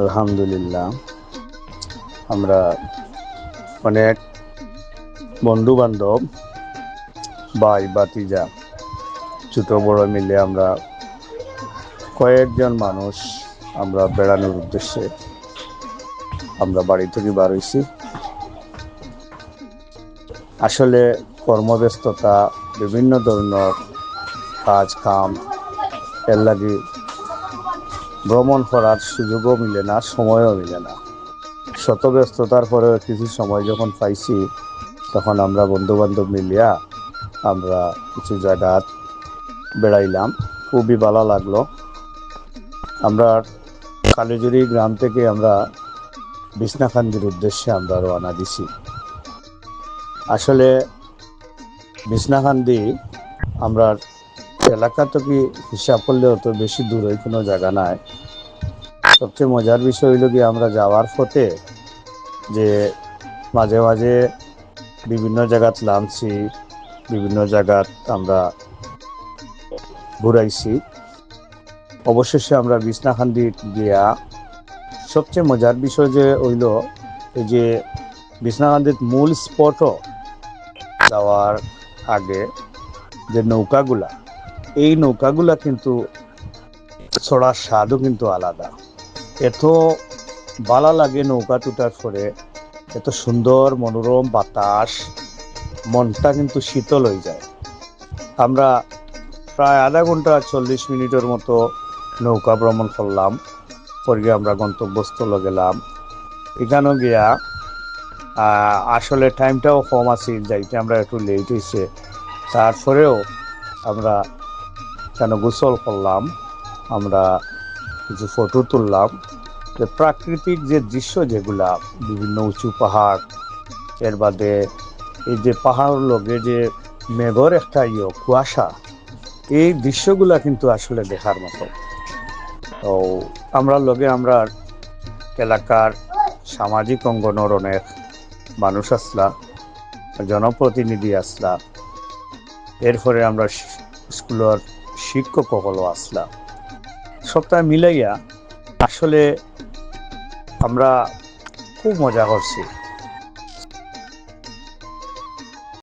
আলহামদুলিল্লাহ। আমরা অনেক বন্ধু বান্ধব ভাই বাতিজা ছোট, বড় মিলে আমরা কয়েকজন মানুষ আমরা বেড়ানোর উদ্দেশ্যে আমরা বাড়ি থেকে বার হয়েছি আসলে কর্মব্যস্ততা, বিভিন্ন ধরনের কাজ কাম এর লাগি ভ্রমণ করার সুযোগও মিলে না, সময়ও মিলে না। শত ব্যস্ততার পরেও কিছু সময় যখন পাইছি, তখন আমরা বন্ধু বান্ধব মিলিয়া আমরা কিছু জায়গা বেড়াইলাম। খুবই ভালো লাগল। আমরা কালীজুরি গ্রাম থেকে আমরা বিছনাকান্দির উদ্দেশ্যে আমরা রওনা দিছি। আসলে বিছনাকান্দি আমরা এলাকা তো কি হিসাব করলে অত বেশি দূরে কোনো জায়গা নাই। সবচেয়ে মজার বিষয় হইল কি আমরা যাওয়ার পথে যে মাঝে মাঝে বিভিন্ন জায়গাত নামছি, বিভিন্ন জায়গাত আমরা ঘুরাইছি। অবশেষে আমরা বিছনাখান্দি গিয়া সবচেয়ে মজার বিষয় যে হইল এই যে বিছনাকান্দির মূল স্পটও যাওয়ার আগে যে নৌকাগুলা এই নৌকাগুলা কিন্তু ছড়ার স্বাদও কিন্তু আলাদা। এত বালা লাগে নৌকা টুটার পরে এত সুন্দর মনোরম বাতাস, মনটা কিন্তু শীতল হয়ে যায়। আমরা প্রায় আধা ঘণ্টা চল্লিশ মিনিটের মতো নৌকা ভ্রমণ করলাম পরে আমরা গন্তব্যস্থলে গেলাম। এখানেও গিয়া আসলে টাইমটাও কম আছে, যাইতে আমরা একটু লেট হয়েছে তারপরেও আমরা কেন গোসল করলাম, আমরা কিছু ফটো তুললাম, যে প্রাকৃতিক যে দৃশ্য যেগুলা, বিভিন্ন উঁচু পাহাড়, এর বাদে এই যে পাহাড় লগে যে মেঘর একটা ইয়ে কুয়াশা, এই দৃশ্যগুলা কিন্তু আসলে দেখার মতো। তো আমরা লগে আমরা এলাকার সামাজিক অঙ্গনের অনেক মানুষ আসলা, জনপ্রতিনিধি আসলা। এরপরে আমরা স্কুলের শিক্ষক হলো আসলাম সপ্তাহে মিলাইয়া আসলে আমরা খুব মজা করছি।